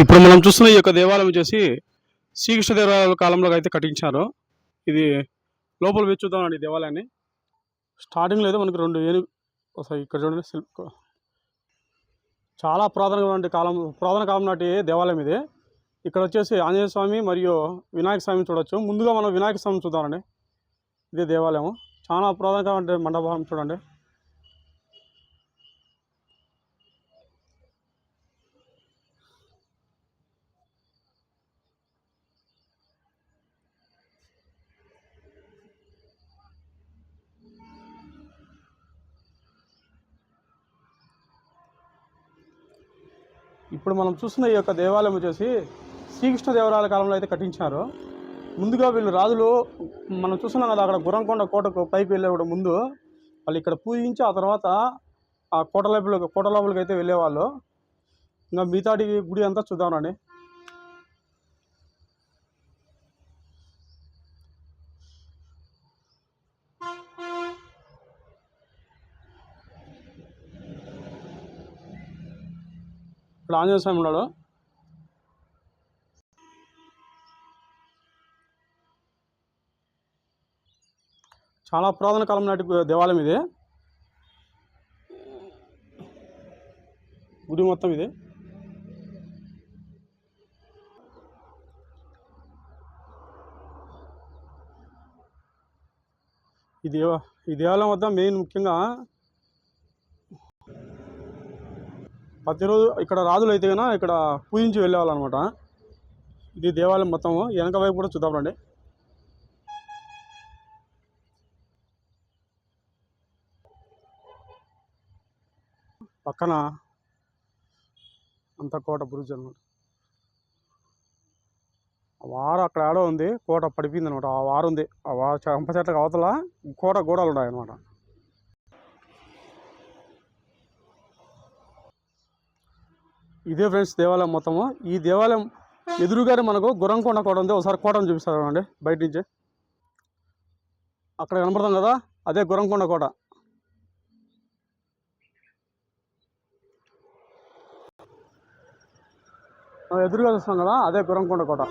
ఇప్పుడు మనం చూస్తున్న ఈ యొక్క దేవాలయం వచ్చేసి శ్రీకృష్ణదేవరాయల కాలంలో అయితే కట్టించారు. ఇది లోపల వేచి చూద్దామండి దేవాలయాన్ని. స్టార్టింగ్లో అయితే మనకి రెండు ఏను ఇక్కడ చూడండి శిల్ప చాలా పురాతనమైన కాలం పురాతన కాలం నాటి దేవాలయం ఇది. ఇక్కడ వచ్చేసి ఆంజనేయ స్వామి మరియు వినాయక స్వామి చూడొచ్చు. ముందుగా మనం వినాయక స్వామి చూద్దామండి. ఇదే దేవాలయం చాలా పురాతనమైన మండపం చూడండి. ఇప్పుడు మనం చూస్తున్న ఈ యొక్క దేవాలయం వచ్చేసి శ్రీకృష్ణదేవరాయల కాలంలో అయితే కట్టించారు. ముందుగా వీళ్ళు రాజులు మనం చూస్తున్నాం కదా అక్కడ గురంకొండ కోటకు పైకి వెళ్ళేవాడు ముందు వాళ్ళు ఇక్కడ పూజించి ఆ తర్వాత ఆ కోట లోపల కోట లోపలికి అయితే వెళ్ళేవాళ్ళు. ఇంకా మిగతాటి గుడి అంతా చూద్దామండి ఇక్కడ ఆంజనేయ స్వామి ఉన్నాడు చాలా పురాతన కాలం నాటి దేవాలయం ఇది. గుడి మొత్తం ఇది. ఈ దేవ ఈ దేవాలయం వద్ద మెయిన్ ముఖ్యంగా ప్రతిరోజు ఇక్కడ రాజులు అయితే కన్నా ఇక్కడ పూజించి వెళ్ళేవాళ్ళు అనమాట ఇది దేవాలయం మొత్తం వెనక వైపు కూడా చూద్దాం రండి. పక్కన అంత కోట బ్రిడ్జ్ అనమాట ఆ వారు అక్కడ ఆడో ఉంది. కోట పడిపోయింది అనమాట ఆ వారు ఉంది. ఆ వారు చంప చెట్లకు అవతల కోట గోడలు ఉన్నాయన్నమాట. ఇదే ఫ్రెండ్స్ దేవాలయం మొత్తము. ఈ దేవాలయం ఎదురుగానే మనకు గురంకొండ కోట ఉంది. ఒకసారి కోటను చూపిస్తారు అండి బయట నుంచి. అక్కడ కనపడతాం కదా? అదే గురంకొండ కోట. ఎదురుగా చూస్తాం కదా? అదే గురంకొండ కోట.